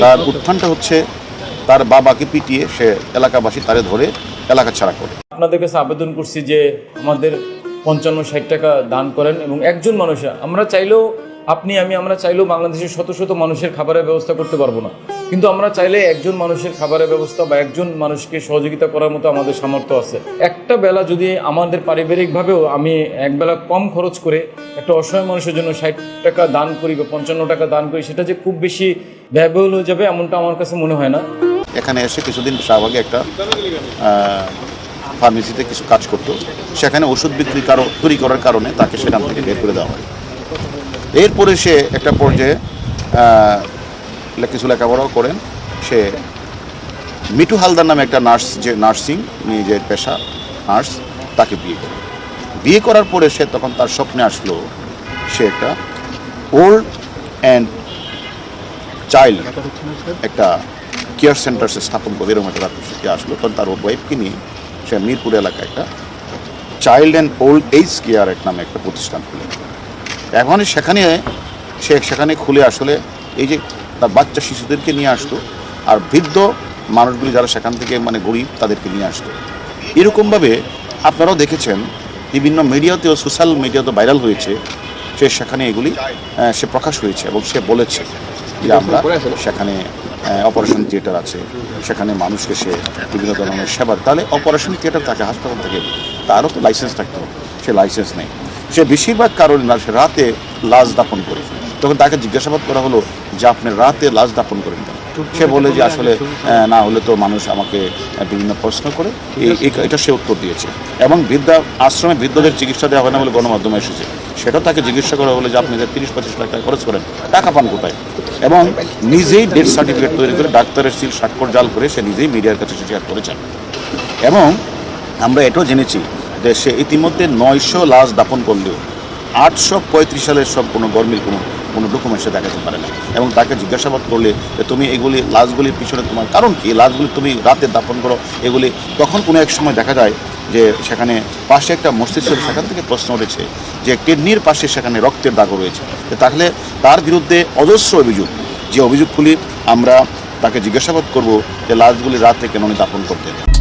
তার উত্থানটা হচ্ছে তার বাবাকে পিটিয়ে সে এলাকাবাসী তারে ধরে এলাকা ছাড়া করে। আপনাদের কাছে আবেদন করছি যে আমাদের পঞ্চান্ন ষাট টাকা দান করেন এবং একজন মানুষ আমরা চাইলেও আপনি আমি আমরা চাইলেও বাংলাদেশের শত শত মানুষের খাবারের ব্যবস্থা করতে পারব না। কিন্তু আমরা চাইলে একজন মানুষের খাবারের ব্যবস্থা বা একজন মানুষকে সহযোগিতা করার মতো আমাদের সামর্থ্য আছে। একটা বেলা যদি আমাদের পারিবারিকভাবেও আমি একবেলা কম খরচ করে একটা অসহায় মানুষের জন্য ষাট টাকা দান করি বা পঞ্চান্ন টাকা দান করি, সেটা যে খুব বেশি ব্যয়বহুল হয়ে যাবে এমনটা আমার কাছে মনে হয় না। এখানে এসে কিছুদিন শাহবাগে একটা ফার্মেসিতে কিছু কাজ করতো। সেখানে ওষুধ বিক্রি কারও তৈরি করার কারণে তাকে সেখান থেকে বের করে দেওয়া হয়। এরপরে সে একটা পর্যায়ে কিছু লেখাপড়াও করেন। সে মিঠু হালদার নামে একটা নার্স, যে নার্সিং, নিজের পেশা, নার্স, তাকে বিয়ে করে। বিয়ে করার পরে সে তখন তার স্বপ্নে আসলো, সে একটা ওল্ড অ্যান্ড চাইল্ড একটা কেয়ার সেন্টার সে স্থাপন করবে এরকম একটা প্রস্তুতি আসলো। তখন তার ওয়াইফকে নিয়ে সে মিরপুর এলাকায় একটা child and old age care এক নামে একটা প্রতিষ্ঠান খুলে। এখন সেখানে সে সেখানে খুলে আসলে এই যে তার বাচ্চা শিশুদেরকে নিয়ে আসতো আর বৃদ্ধ মানুষগুলি যারা সেখান থেকে মানে গরিব তাদেরকে নিয়ে আসতো। এরকমভাবে আপনারাও দেখেছেন বিভিন্ন মিডিয়াতেও সোশ্যাল মিডিয়াতে ভাইরাল হয়েছে সে সেখানে এগুলি সে প্রকাশ হয়েছে এবং সে বলেছে যে আমরা সেখানে অপারেশন থিয়েটার আছে সেখানে মানুষকে সে বিভিন্ন ধরনের সেবা তাহলে অপারেশন থিয়েটার থাকে হাসপাতাল থেকে তারও তো লাইসেন্স থাকতে হবে সে লাইসেন্স নেই। সে বেশিরভাগ কারণে না সে রাতে লাশ দাপন করে। তখন তাকে জিজ্ঞাসাবাদ করা হলো যে আপনি রাতে লাশ দাপন করেন সে বলে যে আসলে না হলে তো মানুষ আমাকে বিভিন্ন প্রশ্ন করে। এটা সে উত্তর দিয়েছে। এবং বৃদ্ধা আশ্রমে বৃদ্ধদের চিকিৎসা দেওয়া হয় না বলে গণমাধ্যমে এসেছে। সেটা তাকে জিজ্ঞাসা করা হলো যে আপনি যে তিরিশ পঁচিশ লাখ টাকা খরচ করেন টাকা পান কোথায়? এবং নিজেই ডেথ সার্টিফিকেট তৈরি করে ডাক্তারের সিল স্বাক্ষর জাল করে সে নিজেই মিডিয়ার কাছে শেয়ার করেছেন। এবং আমরা এটাও জেনেছি যে সে ইতিমধ্যে নয়শো লাশ দাপন করলেও আটশো পঁয়ত্রিশ সালের সব কোনো গরমিল কোনো কোনো ডকুমেন্টসে দেখাতে পারে না। এবং তাকে জিজ্ঞাসাবাদ করলে তুমি এগুলি, লাশগুলির পিছনে তোমার কারণ কি? লাশগুলি তুমি রাতে দাপন করো। এগুলি তখন কোনো এক সময় দেখা যায় যে সেখানে পাশে একটা মস্তিষ্ক সেখান থেকে প্রশ্ন উঠেছে যে কিডনির পাশে সেখানে রক্তের দাগও রয়েছে। তাহলে তার বিরুদ্ধে অজস্র অভিযোগ। যে অভিযোগগুলি আমরা তাকে জিজ্ঞাসাবাদ করব যে লাশগুলি রাতে কেন দাপন করতেন